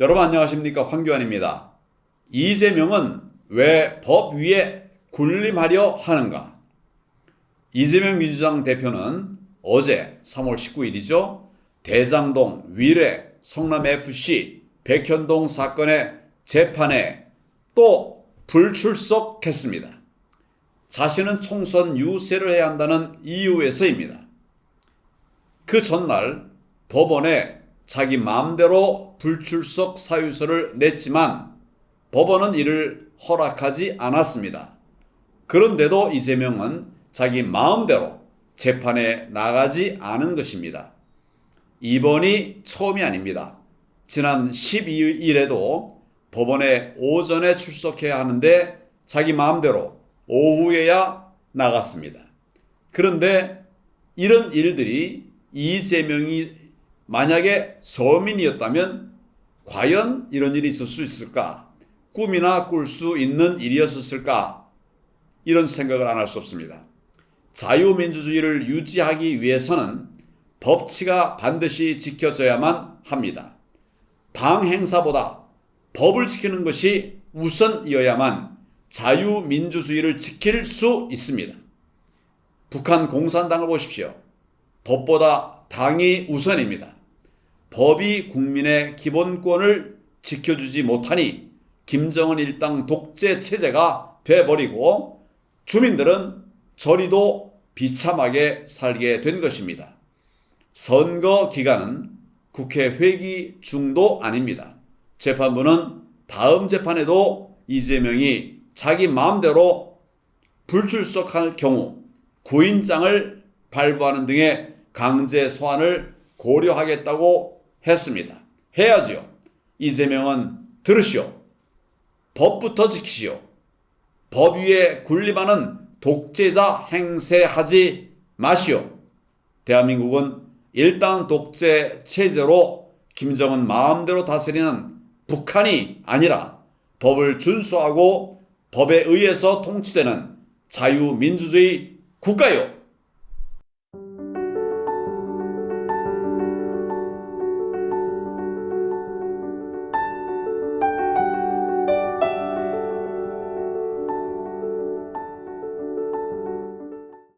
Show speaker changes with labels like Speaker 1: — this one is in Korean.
Speaker 1: 여러분 안녕하십니까 황교안입니다. 이재명은 왜 법 위에 군림하려 하는가? 이재명 민주당 대표는 어제 3월 19일이죠. 대장동, 위례, 성남FC, 백현동 사건의 재판에 또 불출석했습니다. 자신은 총선 유세를 해야 한다는 이유에서입니다. 그 전날 법원에 자기 마음대로 불출석 사유서를 냈지만 법원은 이를 허락하지 않았습니다. 그런데도 이재명은 자기 마음대로 재판에 나가지 않은 것입니다. 이번이 처음이 아닙니다. 지난 12일에도 법원에 오전에 출석해야 하는데 자기 마음대로 오후에야 나갔습니다. 그런데 이런 일들이 이재명이 만약에 서민이었다면 과연 이런 일이 있을 수 있을까? 꿈이나 꿀 수 있는 일이었을까? 이런 생각을 안 할 수 없습니다. 자유민주주의를 유지하기 위해서는 법치가 반드시 지켜져야만 합니다. 당 행사보다 법을 지키는 것이 우선이어야만 자유민주주의를 지킬 수 있습니다. 북한 공산당을 보십시오. 법보다 당이 우선입니다. 법이 국민의 기본권을 지켜주지 못하니 김정은 일당 독재 체제가 돼버리고 주민들은 저리도 비참하게 살게 된 것입니다. 선거 기간은 국회 회기 중도 아닙니다. 재판부는 다음 재판에도 이재명이 자기 마음대로 불출석할 경우 구인장을 발부하는 등의 강제 소환을 고려하겠다고 했습니다. 해야지요. 이재명은 들으시오. 법부터 지키시오. 법 위에 군림하는 독재자 행세하지 마시오. 대한민국은 일당 독재 체제로 김정은 마음대로 다스리는 북한이 아니라 법을 준수하고 법에 의해서 통치되는 자유민주주의 국가요.